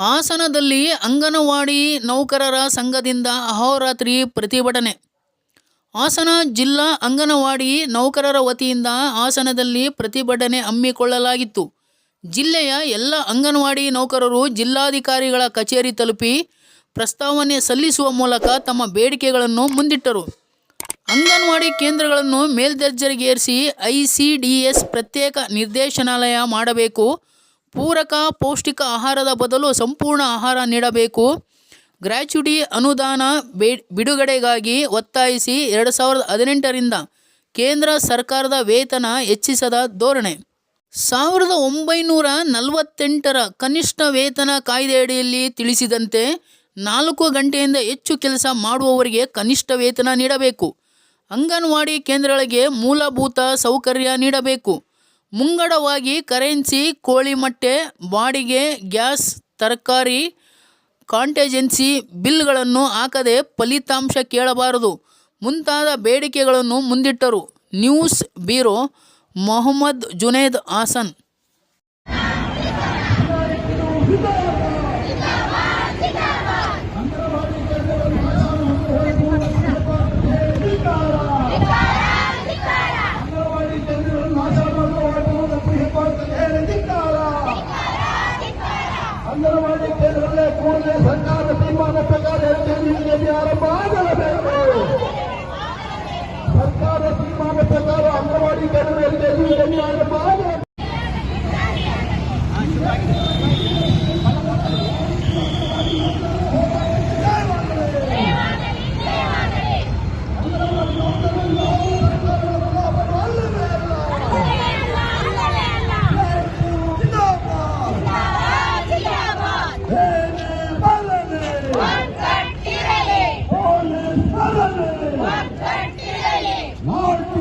ಹಾಸನದಲ್ಲಿ ಅಂಗನವಾಡಿ ನೌಕರರ ಸಂಘದಿಂದ ಅಹೋರಾತ್ರಿ ಪ್ರತಿಭಟನೆ. ಹಾಸನ ಜಿಲ್ಲಾ ಅಂಗನವಾಡಿ ನೌಕರರ ವತಿಯಿಂದ ಹಾಸನದಲ್ಲಿ ಪ್ರತಿಭಟನೆ ಹಮ್ಮಿಕೊಳ್ಳಲಾಗಿತ್ತು. ಜಿಲ್ಲೆಯ ಎಲ್ಲ ಅಂಗನವಾಡಿ ನೌಕರರು ಜಿಲ್ಲಾಧಿಕಾರಿಗಳ ಕಚೇರಿ ತಲುಪಿ ಪ್ರಸ್ತಾವನೆ ಸಲ್ಲಿಸುವ ಮೂಲಕ ತಮ್ಮ ಬೇಡಿಕೆಗಳನ್ನು ಮುಂದಿಟ್ಟರು. ಅಂಗನವಾಡಿ ಕೇಂದ್ರಗಳನ್ನು ಮೇಲ್ದರ್ಜೆಗೇರಿಸಿ ಐಸಿಡಿಎಸ್ ಪ್ರತ್ಯೇಕ ನಿರ್ದೇಶನಾಲಯ ಮಾಡಬೇಕು. ಪೂರಕ ಪೌಷ್ಟಿಕ ಆಹಾರದ ಬದಲು ಸಂಪೂರ್ಣ ಆಹಾರ ನೀಡಬೇಕು. ಗ್ರ್ಯಾಚ್ಯುಟಿ ಅನುದಾನ ಬಿಡುಗಡೆಗಾಗಿ ಒತ್ತಾಯಿಸಿ ಎರಡು ಸಾವಿರದ ಹದಿನೆಂಟರಿಂದ ಕೇಂದ್ರ ಸರ್ಕಾರದ ವೇತನ ಹೆಚ್ಚಿಸದ ಧೋರಣೆ. ಸಾವಿರದ ಒಂಬೈನೂರ ನಲವತ್ತೆಂಟರ ಕನಿಷ್ಠ ವೇತನ ಕಾಯ್ದೆಯಡಿಯಲ್ಲಿ ತಿಳಿಸಿದಂತೆ ನಾಲ್ಕು ಗಂಟೆಯಿಂದ ಹೆಚ್ಚು ಕೆಲಸ ಮಾಡುವವರಿಗೆ ಕನಿಷ್ಠ ವೇತನ ನೀಡಬೇಕು. ಅಂಗನವಾಡಿ ಕೇಂದ್ರಗಳಿಗೆ ಮೂಲಭೂತ ಸೌಕರ್ಯ ನೀಡಬೇಕು. ಮುಂಗಡವಾಗಿ ಕರೆನ್ಸಿ, ಕೋಳಿ ಮೊಟ್ಟೆ, ಬಾಡಿಗೆ, ಗ್ಯಾಸ್, ತರಕಾರಿ, ಕಾಂಟೆಜೆನ್ಸಿ ಬಿಲ್ಗಳನ್ನು ಹಾಕದೆ ಫಲಿತಾಂಶ ಕೇಳಬಾರದು. ಮುಂತಾದ ಬೇಡಿಕೆಗಳನ್ನು ಮುಂದಿಟ್ಟರು. News bureau Mohammed Junaid Hassan. پورے سرکار نتیبہ نے پکا دے رکھے جی یہ بھی آرمبہ Lord